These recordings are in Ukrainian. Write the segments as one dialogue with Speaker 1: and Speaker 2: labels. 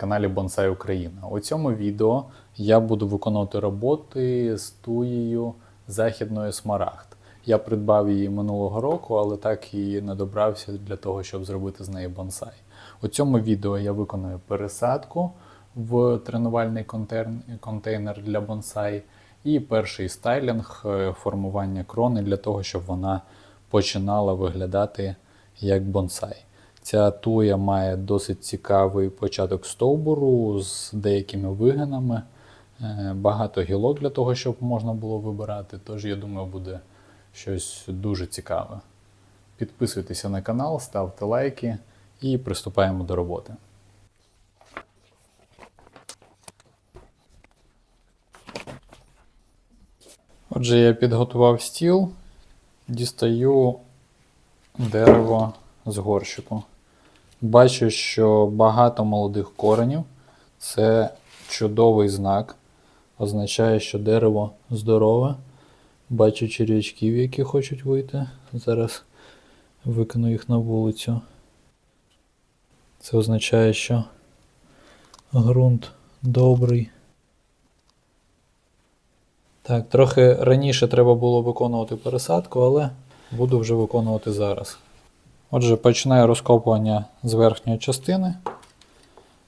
Speaker 1: Каналі Бонсай Україна. У цьому відео я буду виконувати роботи з туєю західної смарагд. Я придбав її минулого року, але так і не добрався для того, щоб зробити з неї бонсай. У цьому відео я виконую пересадку в тренувальний контейнер для бонсай і перший стайлінг е, формування крони для того, щоб вона починала виглядати як бонсай. Ця туя має досить цікавий початок стовбуру з деякими вигинами, е, багато гілок для того, щоб можна було вибирати. Тож, я думаю, буде щось дуже цікаве. Підписуйтеся на канал, ставте лайки і приступаємо до роботи. Отже, я підготував стіл, дістаю дерево з горщику. Бачу, що багато молодих коренів. Це чудовий знак. Означає, що дерево здорове. Бачу черв'ячків, які хочуть вийти. Зараз викину їх на вулицю. Це означає, що ґрунт добрий. Так, трохи раніше треба було виконувати пересадку, але буду вже виконувати зараз. Отже, починаю розкопування з верхньої частини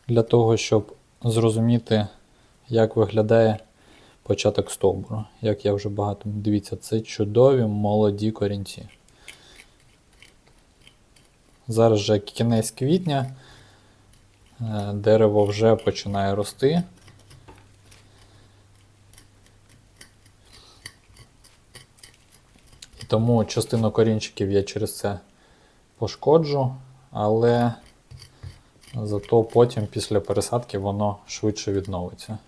Speaker 1: для того, щоб зрозуміти, як виглядає початок стовбуру. Як я вже багато. Дивіться, це чудові молоді корінці. Зараз вже кінець квітня, е, дерево вже починає рости. Тому частину корінчиків я через це пошкоджу, але зато потім після пересадки воно швидше відновиться.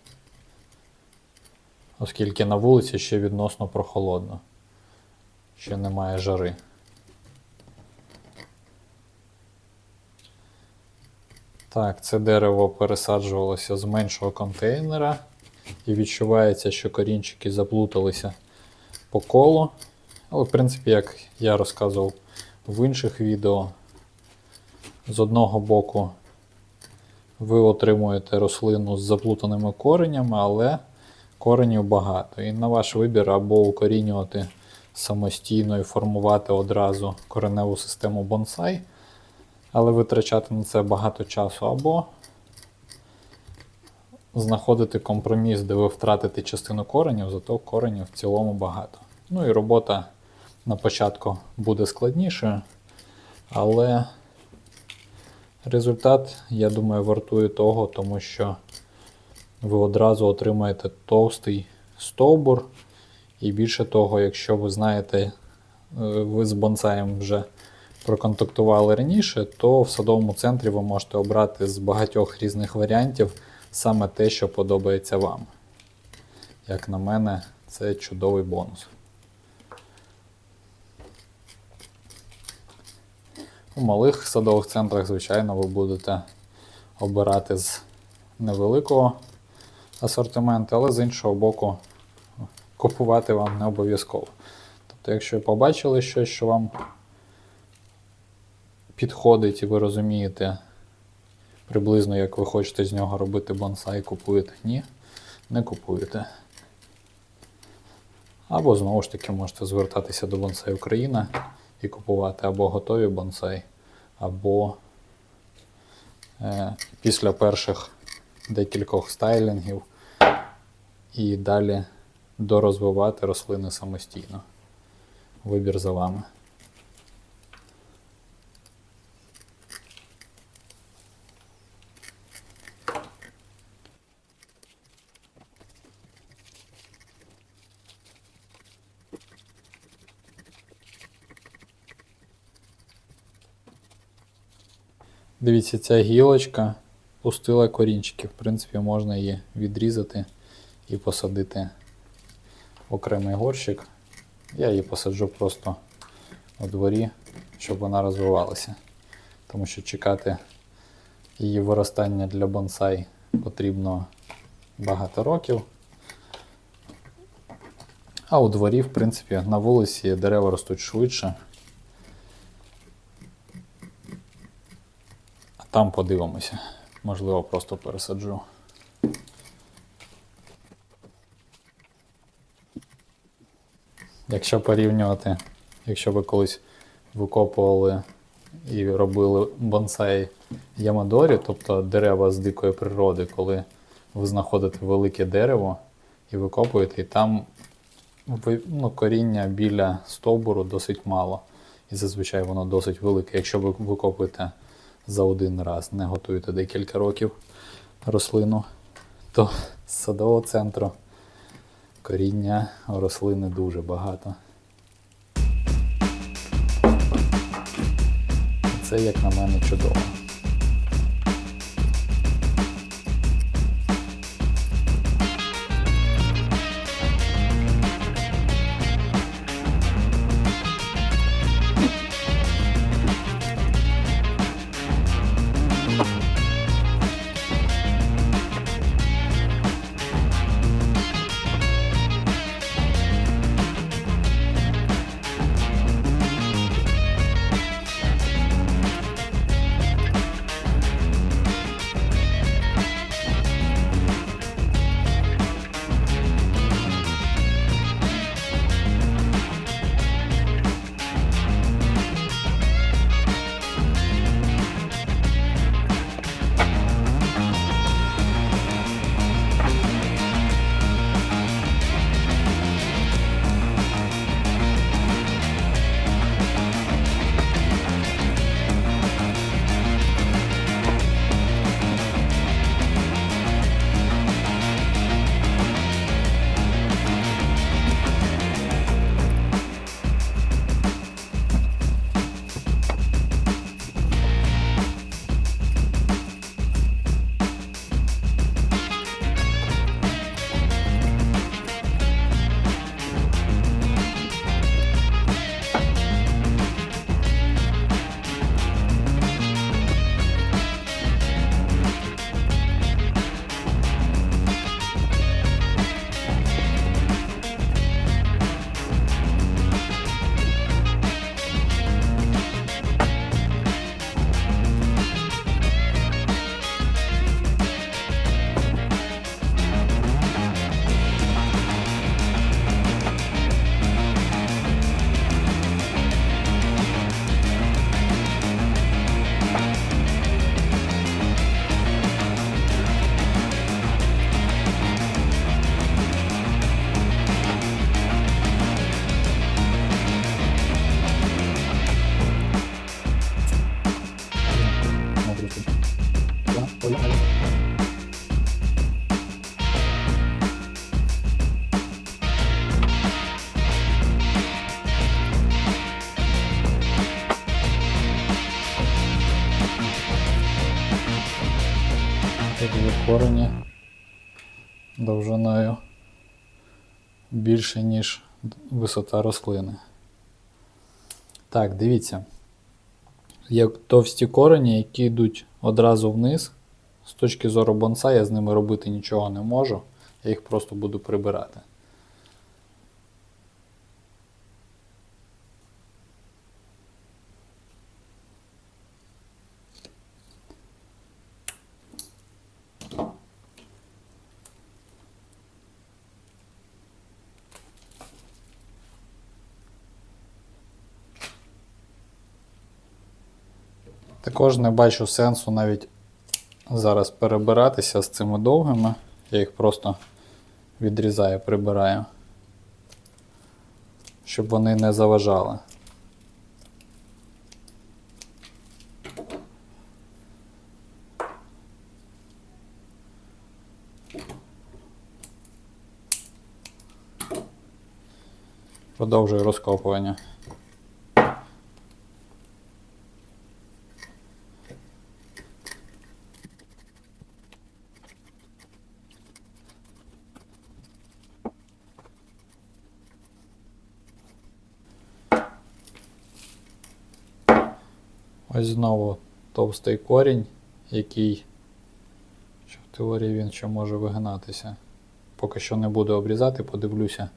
Speaker 1: Оскільки на вулиці ще відносно прохолодно, ще немає жари. Так, це дерево пересаджувалося з меншого контейнера, і відчувається, що корінчики заплуталися по колу. Але, в принципі, як я розказував в інших відео, з одного боку ви отримуєте рослину з заплутаними коренями, але коренів багато. І на ваш вибір або укорінювати самостійно і формувати одразу кореневу систему бонсай, але витрачати на це багато часу, або знаходити компроміс, де ви втратите частину коренів, зато коренів в цілому багато. Ну і робота на початку буде складнішою, але результат, я думаю, вартує того, тому що ви одразу отримаєте товстий стовбур. І більше того, якщо ви знаєте, е, ви з бонсаєм вже проконтактували раніше, то в садовому центрі ви можете обрати з багатьох різних варіантів саме те, що подобається вам. Як на мене, це чудовий бонус. У малих садових центрах, звичайно, ви будете обирати з невеликого асортименту, але з іншого боку, купувати вам не обов'язково. Тобто, якщо побачили щось, що вам підходить, і ви розумієте приблизно, як ви хочете з нього робити бонсай, купуєте, ні, не купуєте. Або знову ж таки можете звертатися до Бонсай Україна і купувати або готові бонсай, або е, після перших декількох стайлінгів і далі дорозвивати рослини самостійно. Вибір за вами. Дивіться, ця гілочка пустила корінчики. В принципі, можна її відрізати і посадити в окремий горщик. Я її посаджу просто у дворі, щоб вона розвивалася. Тому що чекати її виростання для бонсай потрібно багато років. А у дворі, в принципі, на вулиці дерева ростуть швидше. Там подивимося. Можливо, просто пересаджу. Якщо порівнювати, якщо ви колись викопували і робили бонсай Ямадорі, тобто дерева з дикої природи, коли ви знаходите велике дерево і викопуєте, і там ну, коріння біля стовбуру досить мало. І зазвичай воно досить велике. Якщо ви викопуєте за один раз, не готуєте декілька років рослину, то з садового центру коріння рослини дуже багато. Це, як на мене, чудово. Довжиною більше, ніж висота рослини. Так, дивіться. Є товсті корені, які йдуть одразу вниз. З точки зору бонса я з ними робити нічого не можу. Я їх просто буду прибирати. Також не бачу сенсу навіть зараз перебиратися з цими довгими. Я їх просто відрізаю, прибираю, щоб вони не заважали. Продовжую розкопування. Ось знову товстий корінь, який що в теорії він ще може вигинатися. Поки що не буду обрізати, подивлюся.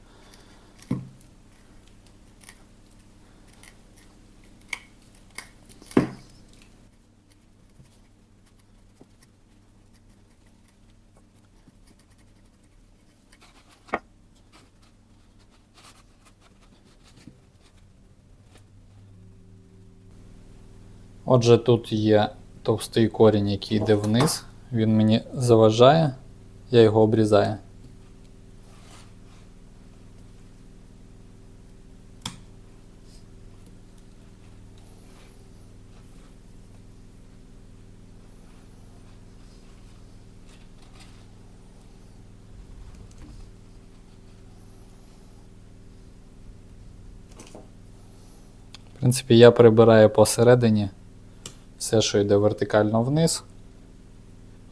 Speaker 1: Отже, тут є товстий корінь, який йде вниз. Він мені заважає, я його обрізаю. В принципі, я прибираю посередині все, що йде вертикально вниз,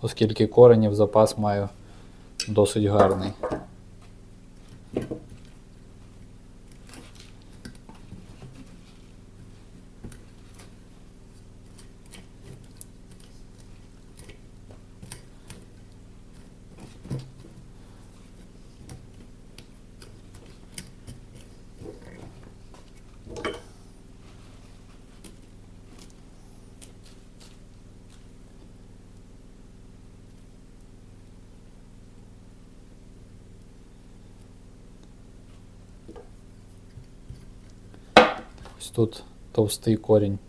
Speaker 1: оскільки коренів запас маю досить гарний. Тут товстий корінь.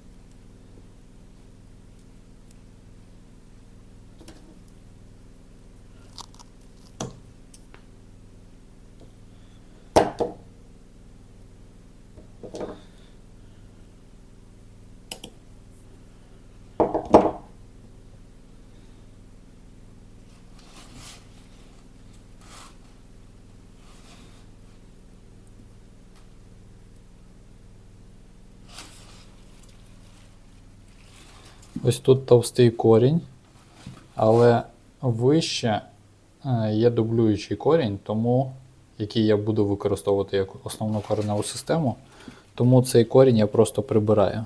Speaker 1: Ось тут товстий корінь, але вище е, є дублюючий корінь, тому, який я буду використовувати як основну кореневу систему. Тому цей корінь я просто прибираю.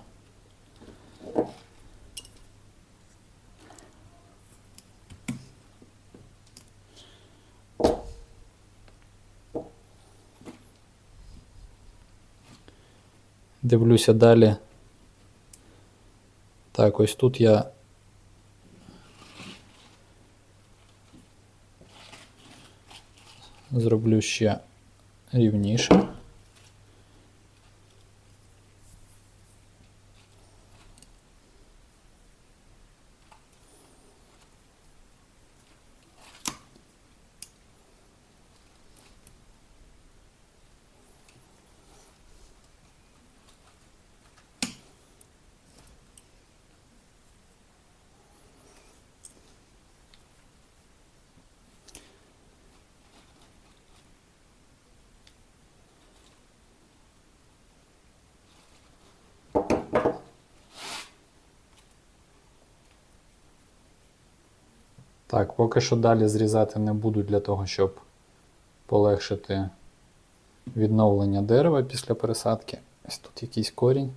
Speaker 1: Дивлюся далі. Так, ось тут я зроблю ще рівніше. Так, поки що далі зрізати не буду для того, щоб полегшити відновлення дерева після пересадки. Ось тут якийсь корінь.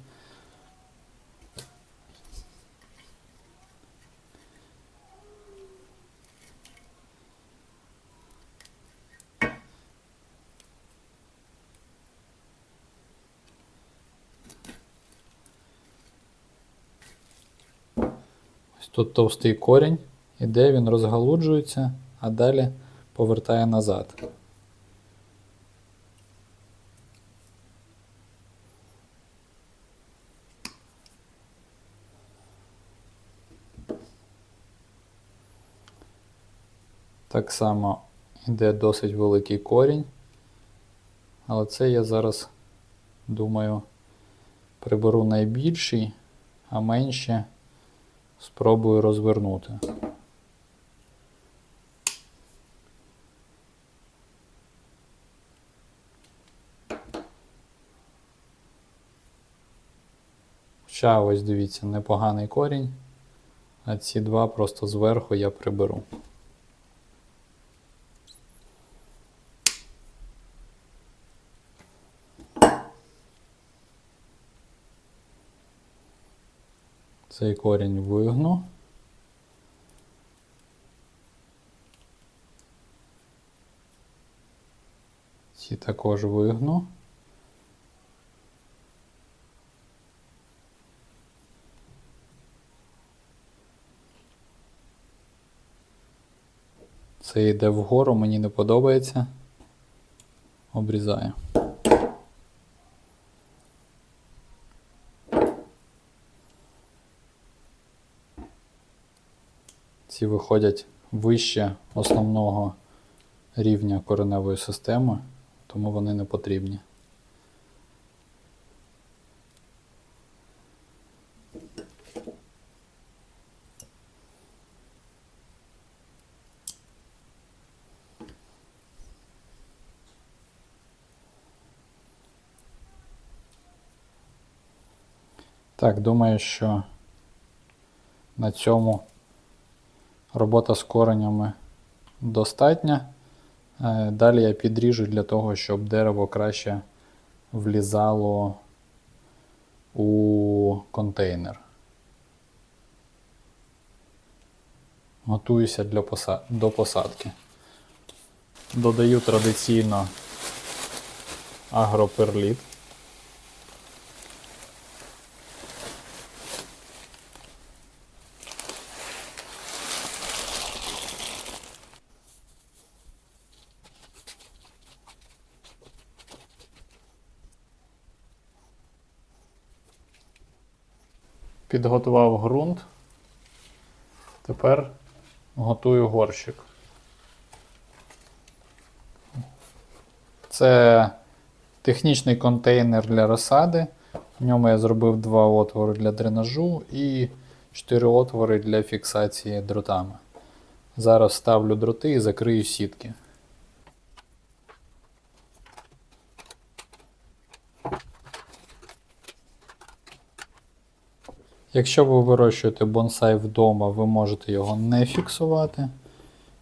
Speaker 1: Ось тут товстий корінь, іде, він розгалуджується, а далі повертає назад. Так само йде досить великий корінь, але це я зараз думаю приберу найбільший, а менше спробую розвернути. Хоча ось дивіться, непоганий корінь, а ці два просто зверху я приберу. Цей корінь вигну. Ці також вигну. Це йде вгору, мені не подобається. Обрізаю. Ці виходять вище основного рівня кореневої системи, тому вони не потрібні. Так, думаю, що на цьому робота з коренями достатня. Е, Далі я підріжу для того, щоб дерево краще влізало у контейнер. Готуюся для поса- до посадки. Додаю традиційно агроперліт. Підготував ґрунт. Тепер готую горщик. Це технічний контейнер для розсади. В ньому я зробив два отвори для дренажу і чотири отвори для фіксації дротами. Зараз ставлю дроти і закрию сітки. Якщо ви вирощуєте бонсай вдома, ви можете його не фіксувати.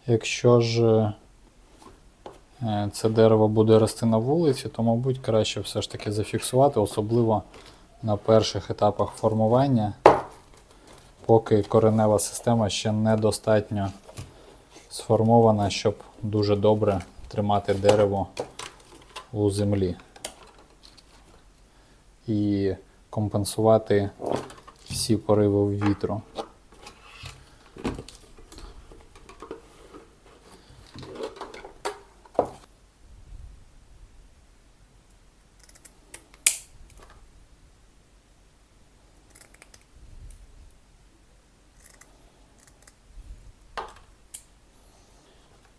Speaker 1: Якщо ж е, це дерево буде рости на вулиці, то, мабуть, краще все ж таки зафіксувати, особливо на перших етапах формування, поки коренева система ще недостатньо сформована, щоб дуже добре тримати дерево у землі і компенсувати всі пориви вітру.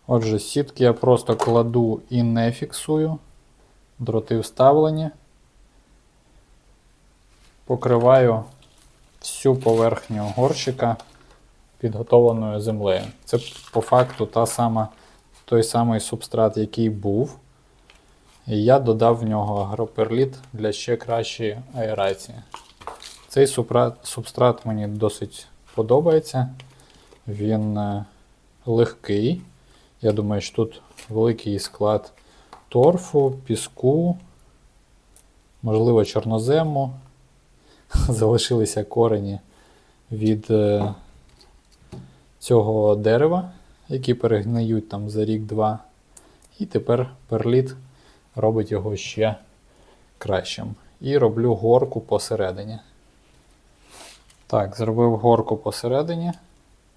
Speaker 1: Отже, сітки я просто кладу і не фіксую. Дроти вставлені. Покриваю всю поверхню горщика підготовленою землею. Це по факту та сама, той самий субстрат, який був. І я додав в нього агроперліт для ще кращої аерації. Цей субстрат, субстрат мені досить подобається. Він е, легкий. Я думаю, що тут великий склад торфу, піску, можливо, чорнозему. Залишилися корені від е, цього дерева, які перегниють там за рік-два. І тепер перліт робить його ще кращим. І роблю горку посередині. Так, зробив горку посередині,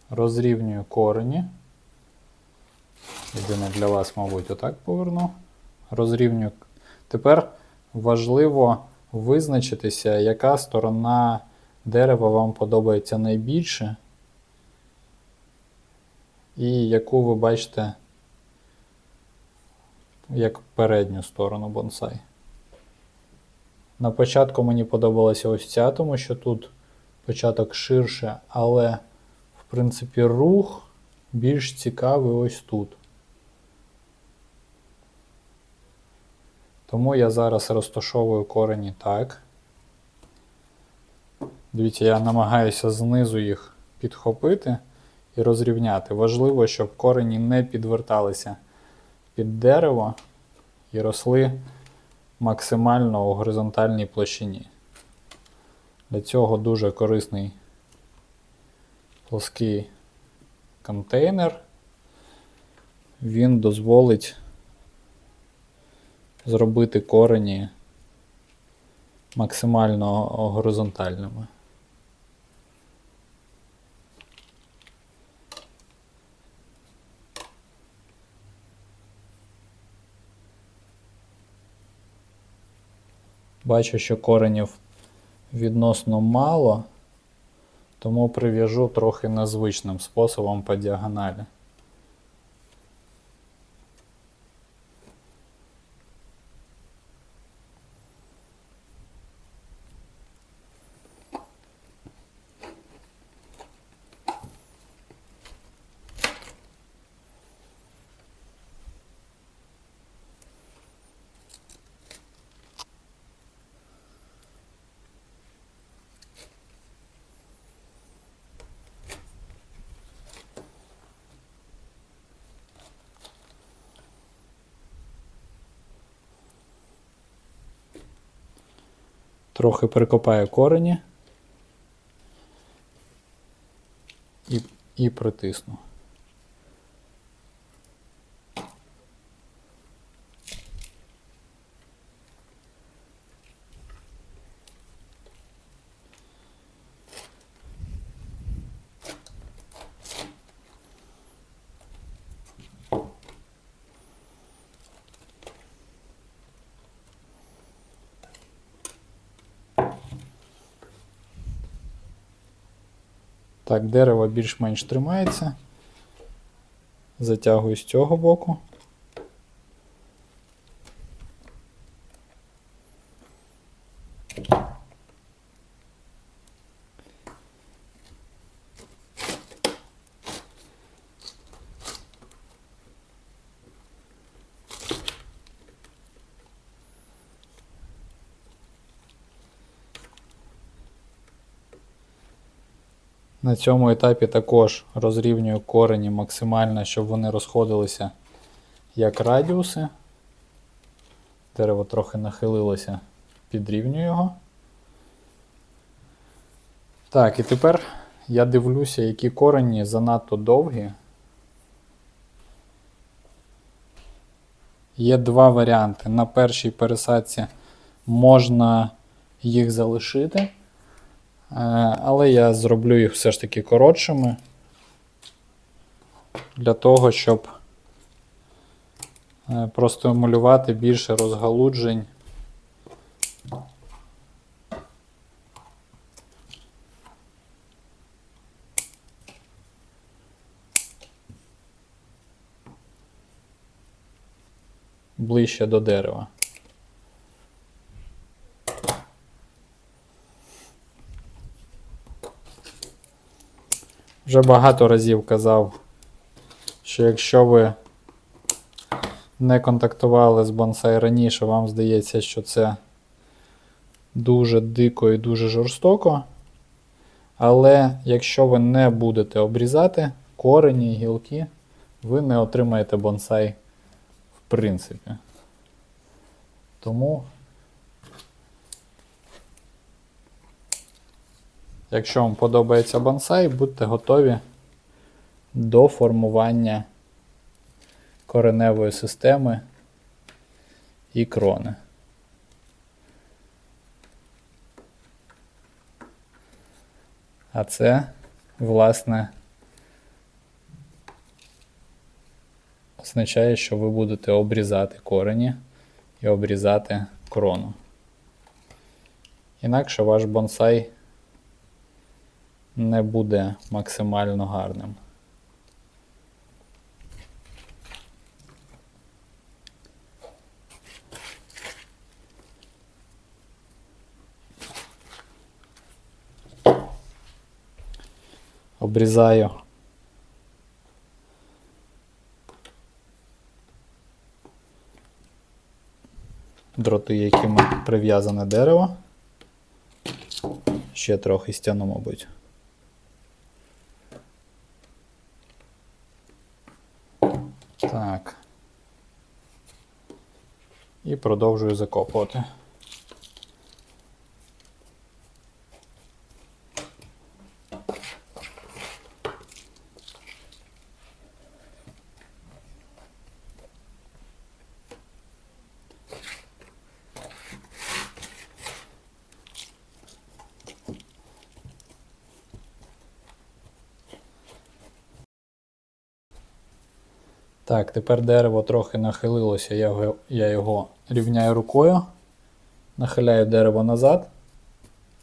Speaker 1: розрівнюю корені. Єдине для вас, мабуть, отак поверну. Розрівнюю. Тепер важливо визначитися, яка сторона дерева вам подобається найбільше, і яку ви бачите як передню сторону бонсай. На початку мені подобалася ось ця, тому що тут початок ширше, але, в принципі, рух більш цікавий ось тут. Тому я зараз розташовую корені так. Дивіться, я намагаюся знизу їх підхопити і розрівняти. Важливо, щоб корені не підверталися під дерево і росли максимально у горизонтальній площині. Для цього дуже корисний плоский контейнер. Він дозволить зробити корені максимально горизонтальними. Бачу, що коренів відносно мало, Тому прив'яжу трохи незвичним способом по діагоналі. Трохи прикопаю корені і, і притисну. Так, дерево більш-менш тримається. Затягую з цього боку. На цьому етапі також розрівнюю корені максимально, щоб вони розходилися як радіуси. Дерево трохи нахилилося, підрівнюю його. Так, і тепер я дивлюся, які корені занадто довгі. Є два варіанти. На першій пересадці можна їх залишити. Е, Але я зроблю їх все ж таки коротшими для того, щоб е, простимулювати більше розгалуджень. Ближче до дерева. Вже багато разів казав, що якщо ви не контактували з бонсай раніше, вам здається, що це дуже дико і дуже жорстоко. Але якщо ви не будете обрізати корені і гілки, ви не отримаєте бонсай в принципі. Тому, якщо вам подобається бонсай, будьте готові до формування кореневої системи і крони. А це, власне, означає, що ви будете обрізати корені і обрізати крону. Інакше ваш бонсай не буде максимально гарним. Обрізаю дроти, якими прив'язане дерево. Ще трохи стягну, мабуть. Так. Продовжую закопувати. Так, тепер дерево трохи нахилилося, я його, я його рівняю рукою, нахиляю дерево назад.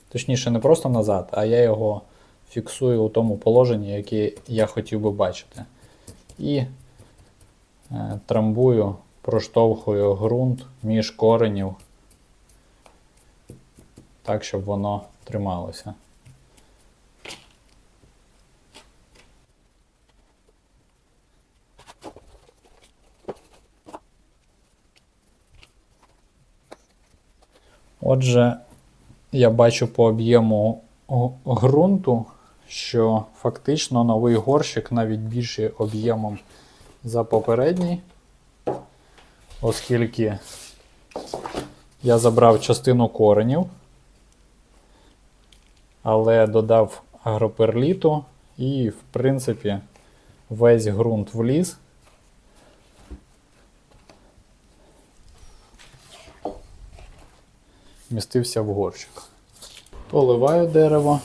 Speaker 1: Точніше, не просто назад, а я його фіксую у тому положенні, яке я хотів би бачити. І е, трамбую, проштовхую ґрунт між коренів, так, щоб воно трималося. Отже, я бачу по об'єму ґрунту, що фактично новий горщик навіть більший об'ємом за попередній, оскільки я забрав частину коренів, але додав агроперліту і, в принципі, весь ґрунт вліз. Містився в горщик. Поливаю дерево.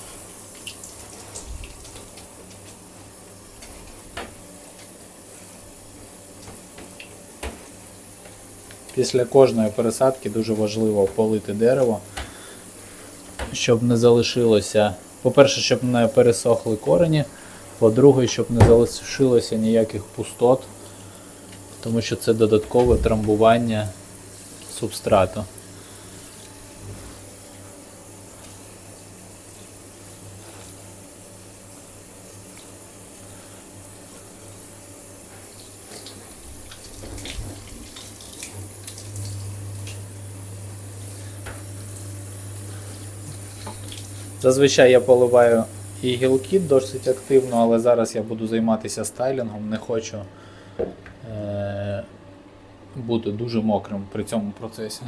Speaker 1: Після кожної пересадки дуже важливо полити дерево, щоб не залишилося. По-перше, щоб не пересохли корені, по-друге, щоб не залишилося ніяких пустот, тому що це додаткове трамбування субстрату. Зазвичай я поливаю і гілки досить активно, але зараз я буду займатися стайлінгом, не хочу е- бути дуже мокрим при цьому процесі.